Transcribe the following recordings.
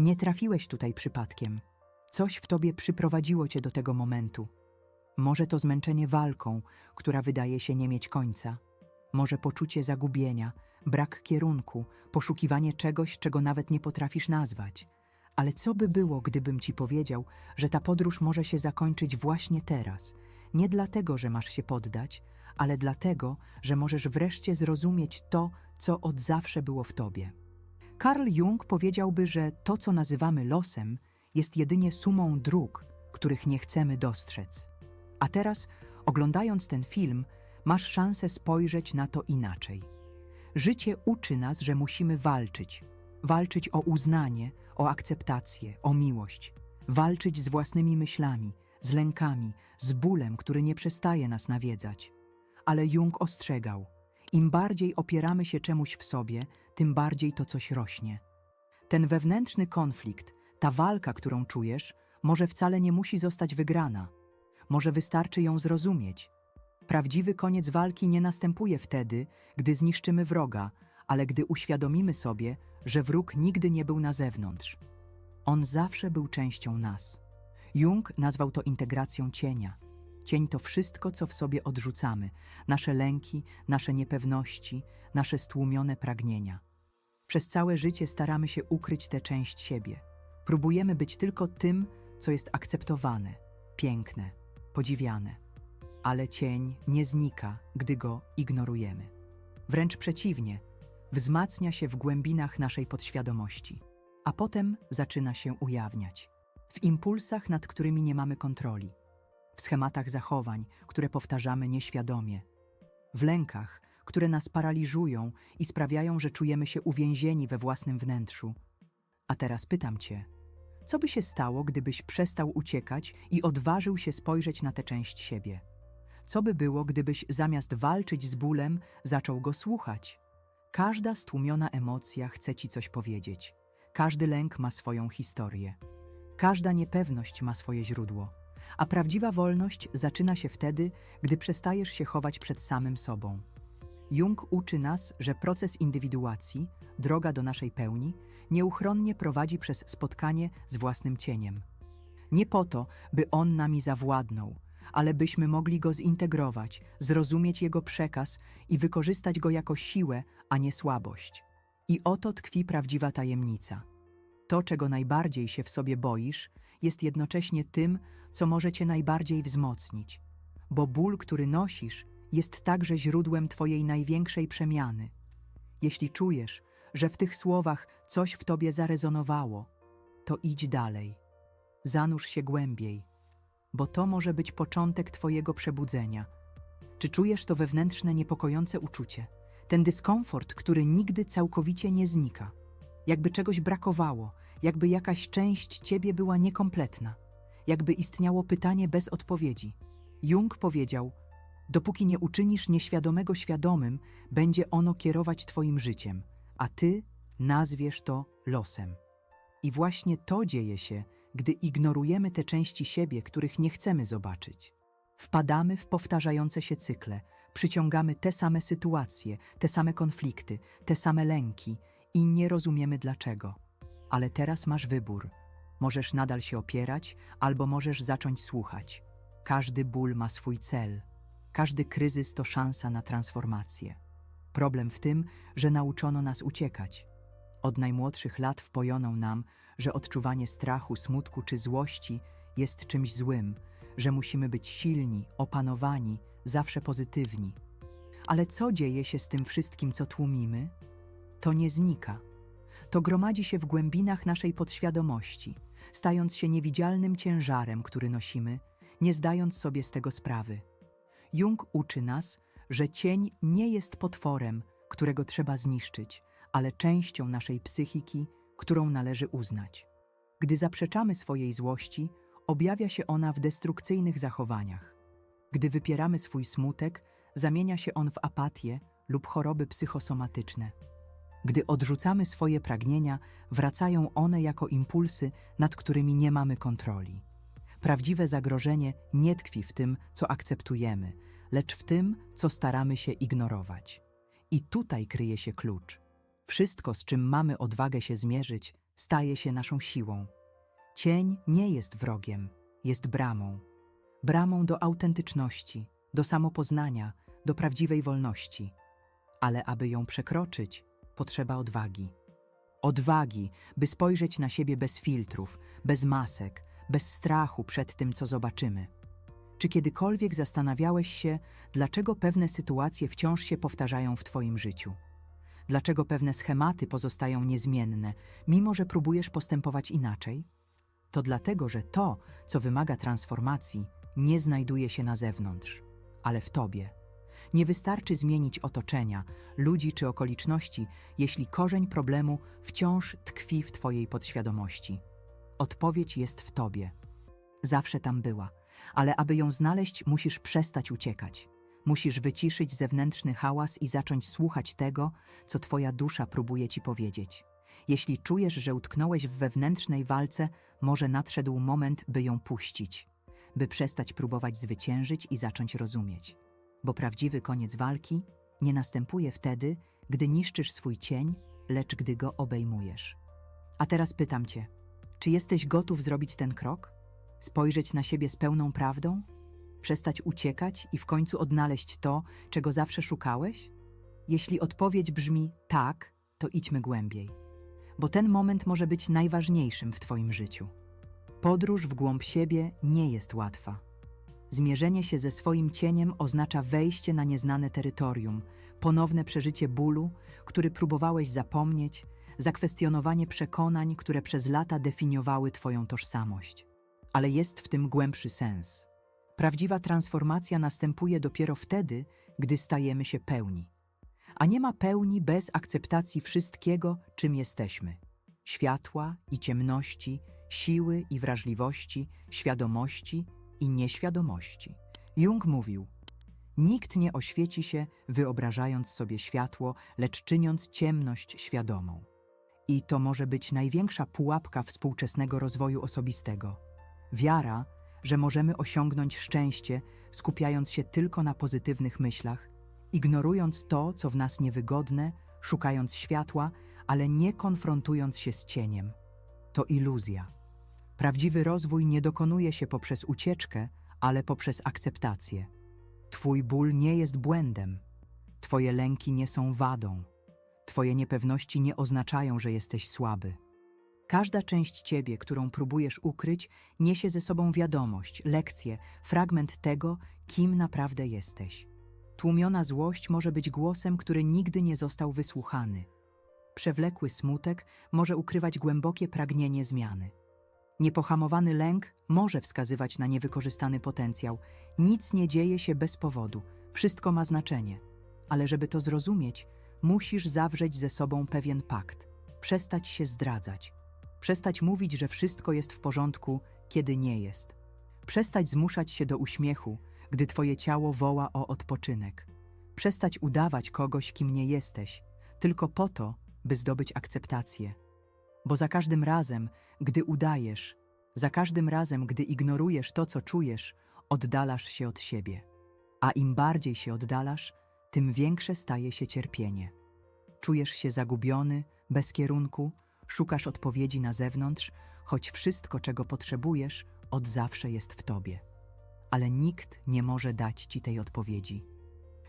Nie trafiłeś tutaj przypadkiem. Coś w tobie przyprowadziło cię do tego momentu. Może to zmęczenie walką, która wydaje się nie mieć końca. Może poczucie zagubienia, brak kierunku, poszukiwanie czegoś, czego nawet nie potrafisz nazwać. Ale co by było, gdybym ci powiedział, że ta podróż może się zakończyć właśnie teraz? Nie dlatego, że masz się poddać, ale dlatego, że możesz wreszcie zrozumieć to, co od zawsze było w tobie. Carl Jung powiedziałby, że to, co nazywamy losem, jest jedynie sumą dróg, których nie chcemy dostrzec. A teraz, oglądając ten film, masz szansę spojrzeć na to inaczej. Życie uczy nas, że musimy walczyć. Walczyć o uznanie, o akceptację, o miłość. Walczyć z własnymi myślami, z lękami, z bólem, który nie przestaje nas nawiedzać. Ale Jung ostrzegał: im bardziej opieramy się czemuś w sobie, tym bardziej to coś rośnie. Ten wewnętrzny konflikt, ta walka, którą czujesz, może wcale nie musi zostać wygrana. Może wystarczy ją zrozumieć. Prawdziwy koniec walki nie następuje wtedy, gdy zniszczymy wroga, ale gdy uświadomimy sobie, że wróg nigdy nie był na zewnątrz. On zawsze był częścią nas. Jung nazwał to integracją cienia. Cień to wszystko, co w sobie odrzucamy: nasze lęki, nasze niepewności, nasze stłumione pragnienia. Przez całe życie staramy się ukryć tę część siebie. Próbujemy być tylko tym, co jest akceptowane, piękne, podziwiane. Ale cień nie znika, gdy go ignorujemy. Wręcz przeciwnie, wzmacnia się w głębinach naszej podświadomości, a potem zaczyna się ujawniać w impulsach, nad którymi nie mamy kontroli, w schematach zachowań, które powtarzamy nieświadomie, w lękach, które nas paraliżują i sprawiają, że czujemy się uwięzieni we własnym wnętrzu. A teraz pytam Cię, co by się stało, gdybyś przestał uciekać i odważył się spojrzeć na tę część siebie? Co by było, gdybyś zamiast walczyć z bólem, zaczął go słuchać? Każda stłumiona emocja chce ci coś powiedzieć. Każdy lęk ma swoją historię. Każda niepewność ma swoje źródło. A prawdziwa wolność zaczyna się wtedy, gdy przestajesz się chować przed samym sobą. Jung uczy nas, że proces indywiduacji, droga do naszej pełni, nieuchronnie prowadzi przez spotkanie z własnym cieniem. Nie po to, by on nami zawładnął, ale byśmy mogli go zintegrować, zrozumieć jego przekaz i wykorzystać go jako siłę, a nie słabość. I oto tkwi prawdziwa tajemnica. To, czego najbardziej się w sobie boisz, jest jednocześnie tym, co może cię najbardziej wzmocnić, bo ból, który nosisz, jest także źródłem twojej największej przemiany. Jeśli czujesz, że w tych słowach coś w tobie zarezonowało, to idź dalej. Zanurz się głębiej, bo to może być początek twojego przebudzenia. Czy czujesz to wewnętrzne, niepokojące uczucie? Ten dyskomfort, który nigdy całkowicie nie znika. Jakby czegoś brakowało, jakby jakaś część ciebie była niekompletna, jakby istniało pytanie bez odpowiedzi. Jung powiedział: Dopóki nie uczynisz nieświadomego świadomym, będzie ono kierować twoim życiem, a ty nazwiesz to losem. I właśnie to dzieje się, gdy ignorujemy te części siebie, których nie chcemy zobaczyć. Wpadamy w powtarzające się cykle, przyciągamy te same sytuacje, te same konflikty, te same lęki i nie rozumiemy dlaczego. Ale teraz masz wybór. Możesz nadal się opierać, albo możesz zacząć słuchać. Każdy ból ma swój cel. Każdy kryzys to szansa na transformację. Problem w tym, że nauczono nas uciekać. Od najmłodszych lat wpojono nam, że odczuwanie strachu, smutku czy złości jest czymś złym, że musimy być silni, opanowani, zawsze pozytywni. Ale co dzieje się z tym wszystkim, co tłumimy? To nie znika. To gromadzi się w głębinach naszej podświadomości, stając się niewidzialnym ciężarem, który nosimy, nie zdając sobie z tego sprawy. Jung uczy nas, że cień nie jest potworem, którego trzeba zniszczyć, ale częścią naszej psychiki, którą należy uznać. Gdy zaprzeczamy swojej złości, objawia się ona w destrukcyjnych zachowaniach. Gdy wypieramy swój smutek, zamienia się on w apatię lub choroby psychosomatyczne. Gdy odrzucamy swoje pragnienia, wracają one jako impulsy, nad którymi nie mamy kontroli. Prawdziwe zagrożenie nie tkwi w tym, co akceptujemy, lecz w tym, co staramy się ignorować. I tutaj kryje się klucz. Wszystko, z czym mamy odwagę się zmierzyć, staje się naszą siłą. Cień nie jest wrogiem, jest bramą. Bramą do autentyczności, do samopoznania, do prawdziwej wolności. Ale aby ją przekroczyć, potrzeba odwagi. Odwagi, by spojrzeć na siebie bez filtrów, bez masek, bez strachu przed tym, co zobaczymy. Czy kiedykolwiek zastanawiałeś się, dlaczego pewne sytuacje wciąż się powtarzają w Twoim życiu? Dlaczego pewne schematy pozostają niezmienne, mimo że próbujesz postępować inaczej? To dlatego, że to, co wymaga transformacji, nie znajduje się na zewnątrz, ale w Tobie. Nie wystarczy zmienić otoczenia, ludzi czy okoliczności, jeśli korzeń problemu wciąż tkwi w Twojej podświadomości. Odpowiedź jest w Tobie. Zawsze tam była, ale aby ją znaleźć, musisz przestać uciekać. Musisz wyciszyć zewnętrzny hałas i zacząć słuchać tego, co Twoja dusza próbuje Ci powiedzieć. Jeśli czujesz, że utknąłeś w wewnętrznej walce, może nadszedł moment, by ją puścić, by przestać próbować zwyciężyć i zacząć rozumieć. Bo prawdziwy koniec walki nie następuje wtedy, gdy niszczysz swój cień, lecz gdy go obejmujesz. A teraz pytam Cię, czy jesteś gotów zrobić ten krok? Spojrzeć na siebie z pełną prawdą? Przestać uciekać i w końcu odnaleźć to, czego zawsze szukałeś? Jeśli odpowiedź brzmi tak, to idźmy głębiej, bo ten moment może być najważniejszym w Twoim życiu. Podróż w głąb siebie nie jest łatwa. Zmierzenie się ze swoim cieniem oznacza wejście na nieznane terytorium, ponowne przeżycie bólu, który próbowałeś zapomnieć, zakwestionowanie przekonań, które przez lata definiowały Twoją tożsamość. Ale jest w tym głębszy sens. Prawdziwa transformacja następuje dopiero wtedy, gdy stajemy się pełni. A nie ma pełni bez akceptacji wszystkiego, czym jesteśmy światła i ciemności, siły i wrażliwości, świadomości i nieświadomości. Jung mówił: Nikt nie oświeci się, wyobrażając sobie światło, lecz czyniąc ciemność świadomą. I to może być największa pułapka współczesnego rozwoju osobistego. Wiara, że możemy osiągnąć szczęście, skupiając się tylko na pozytywnych myślach, ignorując to, co w nas niewygodne, szukając światła, ale nie konfrontując się z cieniem. To iluzja. Prawdziwy rozwój nie dokonuje się poprzez ucieczkę, ale poprzez akceptację. Twój ból nie jest błędem. Twoje lęki nie są wadą. Twoje niepewności nie oznaczają, że jesteś słaby. Każda część ciebie, którą próbujesz ukryć, niesie ze sobą wiadomość, lekcję, fragment tego, kim naprawdę jesteś. Tłumiona złość może być głosem, który nigdy nie został wysłuchany. Przewlekły smutek może ukrywać głębokie pragnienie zmiany. Niepohamowany lęk może wskazywać na niewykorzystany potencjał. Nic nie dzieje się bez powodu, wszystko ma znaczenie. Ale żeby to zrozumieć, musisz zawrzeć ze sobą pewien pakt, przestać się zdradzać, przestać mówić, że wszystko jest w porządku, kiedy nie jest, przestać zmuszać się do uśmiechu, gdy twoje ciało woła o odpoczynek, przestać udawać kogoś, kim nie jesteś, tylko po to, by zdobyć akceptację. Bo za każdym razem, gdy udajesz, za każdym razem, gdy ignorujesz to, co czujesz, oddalasz się od siebie. A im bardziej się oddalasz, tym większe staje się cierpienie. Czujesz się zagubiony, bez kierunku, szukasz odpowiedzi na zewnątrz, choć wszystko, czego potrzebujesz, od zawsze jest w tobie. Ale nikt nie może dać ci tej odpowiedzi.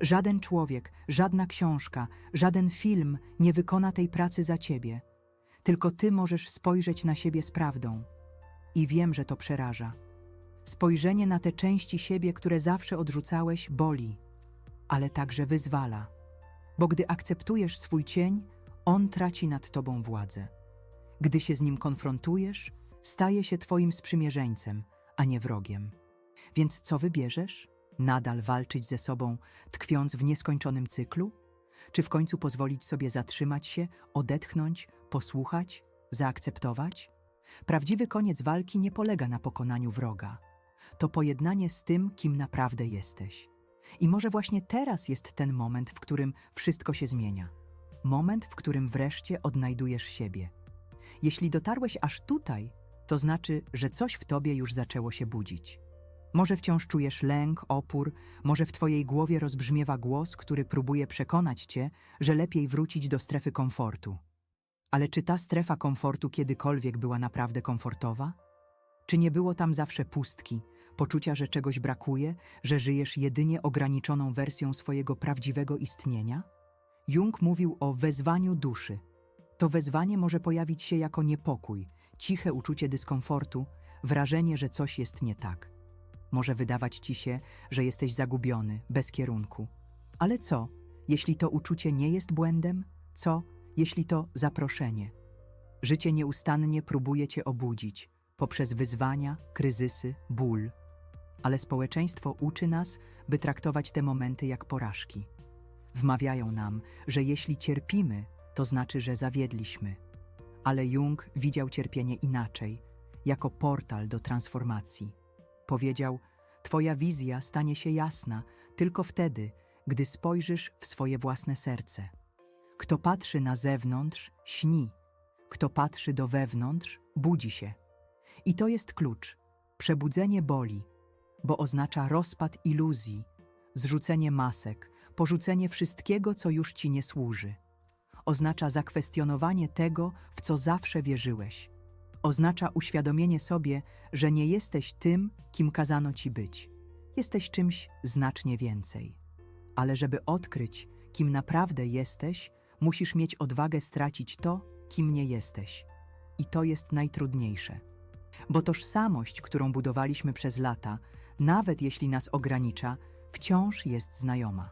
Żaden człowiek, żadna książka, żaden film nie wykona tej pracy za ciebie. Tylko ty możesz spojrzeć na siebie z prawdą. I wiem, że to przeraża. Spojrzenie na te części siebie, które zawsze odrzucałeś, boli, ale także wyzwala. Bo gdy akceptujesz swój cień, on traci nad tobą władzę. Gdy się z nim konfrontujesz, staje się twoim sprzymierzeńcem, a nie wrogiem. Więc co wybierzesz? Nadal walczyć ze sobą, tkwiąc w nieskończonym cyklu? Czy w końcu pozwolić sobie zatrzymać się, odetchnąć, posłuchać, zaakceptować? Prawdziwy koniec walki nie polega na pokonaniu wroga. To pojednanie z tym, kim naprawdę jesteś. I może właśnie teraz jest ten moment, w którym wszystko się zmienia. Moment, w którym wreszcie odnajdujesz siebie. Jeśli dotarłeś aż tutaj, to znaczy, że coś w tobie już zaczęło się budzić. Może wciąż czujesz lęk, opór, może w twojej głowie rozbrzmiewa głos, który próbuje przekonać cię, że lepiej wrócić do strefy komfortu. Ale czy ta strefa komfortu kiedykolwiek była naprawdę komfortowa? Czy nie było tam zawsze pustki, poczucia, że czegoś brakuje, że żyjesz jedynie ograniczoną wersją swojego prawdziwego istnienia? Jung mówił o wezwaniu duszy. To wezwanie może pojawić się jako niepokój, ciche uczucie dyskomfortu, wrażenie, że coś jest nie tak. Może wydawać ci się, że jesteś zagubiony, bez kierunku. Ale co, jeśli to uczucie nie jest błędem? Co, jeśli to zaproszenie? Życie nieustannie próbuje cię obudzić poprzez wyzwania, kryzysy, ból. Ale społeczeństwo uczy nas, by traktować te momenty jak porażki. Wmawiają nam, że jeśli cierpimy, to znaczy, że zawiedliśmy. Ale Jung widział cierpienie inaczej, jako portal do transformacji. Powiedział: Twoja wizja stanie się jasna tylko wtedy, gdy spojrzysz w swoje własne serce. Kto patrzy na zewnątrz, śni. Kto patrzy do wewnątrz, budzi się. I to jest klucz. Przebudzenie boli, bo oznacza rozpad iluzji, zrzucenie masek, porzucenie wszystkiego, co już ci nie służy. Oznacza zakwestionowanie tego, w co zawsze wierzyłeś. Oznacza uświadomienie sobie, że nie jesteś tym, kim kazano ci być. Jesteś czymś znacznie więcej. Ale żeby odkryć, kim naprawdę jesteś, musisz mieć odwagę stracić to, kim nie jesteś. I to jest najtrudniejsze. Bo tożsamość, którą budowaliśmy przez lata, nawet jeśli nas ogranicza, wciąż jest znajoma.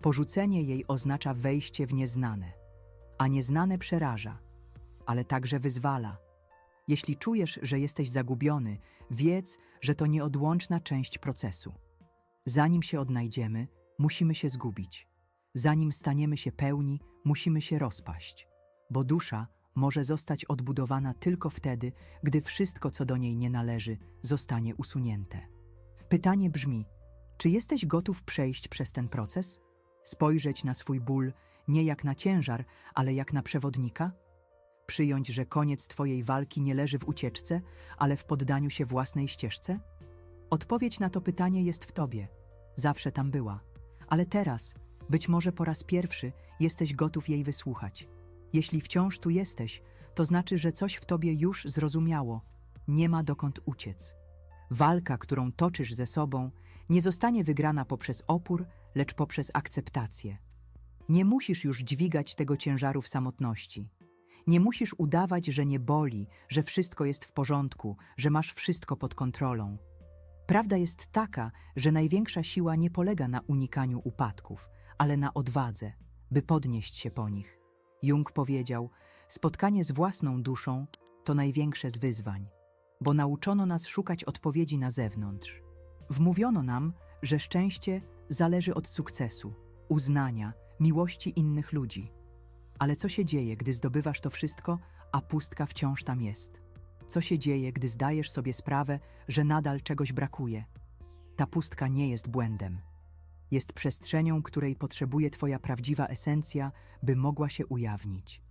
Porzucenie jej oznacza wejście w nieznane, a nieznane przeraża, ale także wyzwala. Jeśli czujesz, że jesteś zagubiony, wiedz, że to nieodłączna część procesu. Zanim się odnajdziemy, musimy się zgubić. Zanim staniemy się pełni, musimy się rozpaść, bo dusza może zostać odbudowana tylko wtedy, gdy wszystko, co do niej nie należy, zostanie usunięte. Pytanie brzmi: czy jesteś gotów przejść przez ten proces? Spojrzeć na swój ból nie jak na ciężar, ale jak na przewodnika? Przyjąć, że koniec Twojej walki nie leży w ucieczce, ale w poddaniu się własnej ścieżce? Odpowiedź na to pytanie jest w Tobie. Zawsze tam była. Ale teraz, być może po raz pierwszy, jesteś gotów jej wysłuchać. Jeśli wciąż tu jesteś, to znaczy, że coś w Tobie już zrozumiało. Nie ma dokąd uciec. Walka, którą toczysz ze sobą, nie zostanie wygrana poprzez opór, lecz poprzez akceptację. Nie musisz już dźwigać tego ciężaru w samotności. Nie musisz udawać, że nie boli, że wszystko jest w porządku, że masz wszystko pod kontrolą. Prawda jest taka, że największa siła nie polega na unikaniu upadków, ale na odwadze, by podnieść się po nich. Jung powiedział: Spotkanie z własną duszą to największe z wyzwań, bo nauczono nas szukać odpowiedzi na zewnątrz. Wmówiono nam, że szczęście zależy od sukcesu, uznania, miłości innych ludzi. Ale co się dzieje, gdy zdobywasz to wszystko, a pustka wciąż tam jest? Co się dzieje, gdy zdajesz sobie sprawę, że nadal czegoś brakuje? Ta pustka nie jest błędem. Jest przestrzenią, której potrzebuje Twoja prawdziwa esencja, by mogła się ujawnić.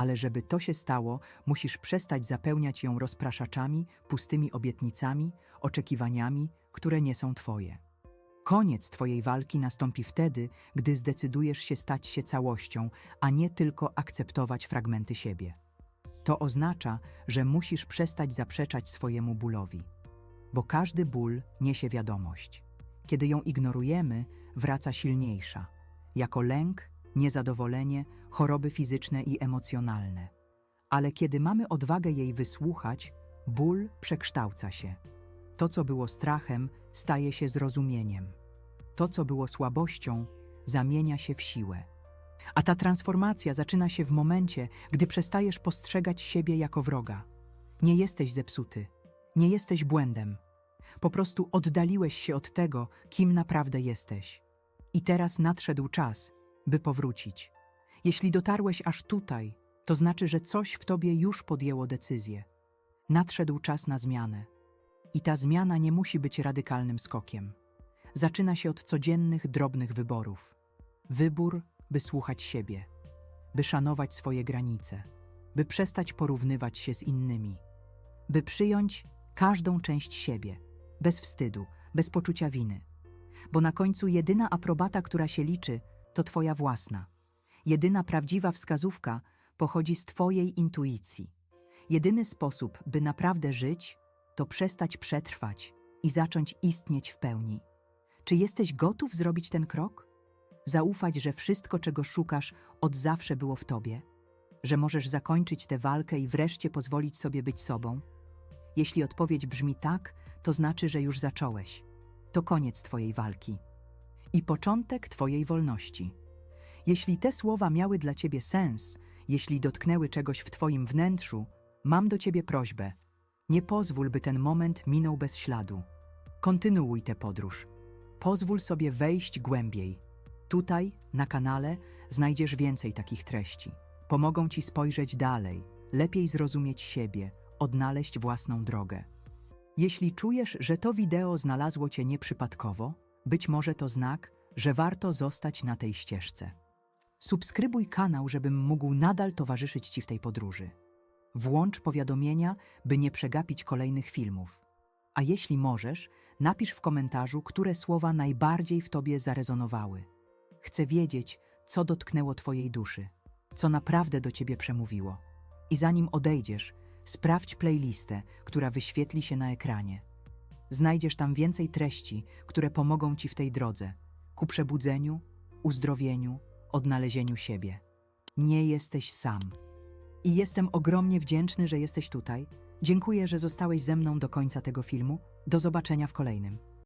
Ale żeby to się stało, musisz przestać zapełniać ją rozpraszaczami, pustymi obietnicami, oczekiwaniami, które nie są Twoje. Koniec Twojej walki nastąpi wtedy, gdy zdecydujesz się stać się całością, a nie tylko akceptować fragmenty siebie. To oznacza, że musisz przestać zaprzeczać swojemu bólowi, bo każdy ból niesie wiadomość. Kiedy ją ignorujemy, wraca silniejsza, jako lęk, niezadowolenie, choroby fizyczne i emocjonalne. Ale kiedy mamy odwagę jej wysłuchać, ból przekształca się. To, co było strachem, staje się zrozumieniem. To, co było słabością, zamienia się w siłę. A ta transformacja zaczyna się w momencie, gdy przestajesz postrzegać siebie jako wroga. Nie jesteś zepsuty, nie jesteś błędem. Po prostu oddaliłeś się od tego, kim naprawdę jesteś. I teraz nadszedł czas, by powrócić. Jeśli dotarłeś aż tutaj, to znaczy, że coś w tobie już podjęło decyzję. Nadszedł czas na zmianę. I ta zmiana nie musi być radykalnym skokiem. Zaczyna się od codziennych, drobnych wyborów. Wybór, by słuchać siebie, by szanować swoje granice, by przestać porównywać się z innymi, by przyjąć każdą część siebie, bez wstydu, bez poczucia winy. Bo na końcu jedyna aprobata, która się liczy, to Twoja własna. Jedyna prawdziwa wskazówka pochodzi z Twojej intuicji. Jedyny sposób, by naprawdę żyć, to przestać przetrwać i zacząć istnieć w pełni. Czy jesteś gotów zrobić ten krok? Zaufać, że wszystko, czego szukasz, od zawsze było w Tobie? Że możesz zakończyć tę walkę i wreszcie pozwolić sobie być sobą? Jeśli odpowiedź brzmi tak, to znaczy, że już zacząłeś. To koniec Twojej walki i początek Twojej wolności. Jeśli te słowa miały dla Ciebie sens, jeśli dotknęły czegoś w Twoim wnętrzu, mam do Ciebie prośbę. Nie pozwól, by ten moment minął bez śladu. Kontynuuj tę podróż. Pozwól sobie wejść głębiej. Tutaj, na kanale, znajdziesz więcej takich treści. Pomogą Ci spojrzeć dalej, lepiej zrozumieć siebie, odnaleźć własną drogę. Jeśli czujesz, że to wideo znalazło Cię nieprzypadkowo, być może to znak, że warto zostać na tej ścieżce. Subskrybuj kanał, żebym mógł nadal towarzyszyć Ci w tej podróży. Włącz powiadomienia, by nie przegapić kolejnych filmów. A jeśli możesz, napisz w komentarzu, które słowa najbardziej w Tobie zarezonowały. Chcę wiedzieć, co dotknęło Twojej duszy, co naprawdę do Ciebie przemówiło. I zanim odejdziesz, sprawdź playlistę, która wyświetli się na ekranie. Znajdziesz tam więcej treści, które pomogą Ci w tej drodze ku przebudzeniu, uzdrowieniu, odnalezieniu siebie. Nie jesteś sam. I jestem ogromnie wdzięczny, że jesteś tutaj. Dziękuję, że zostałeś ze mną do końca tego filmu. Do zobaczenia w kolejnym.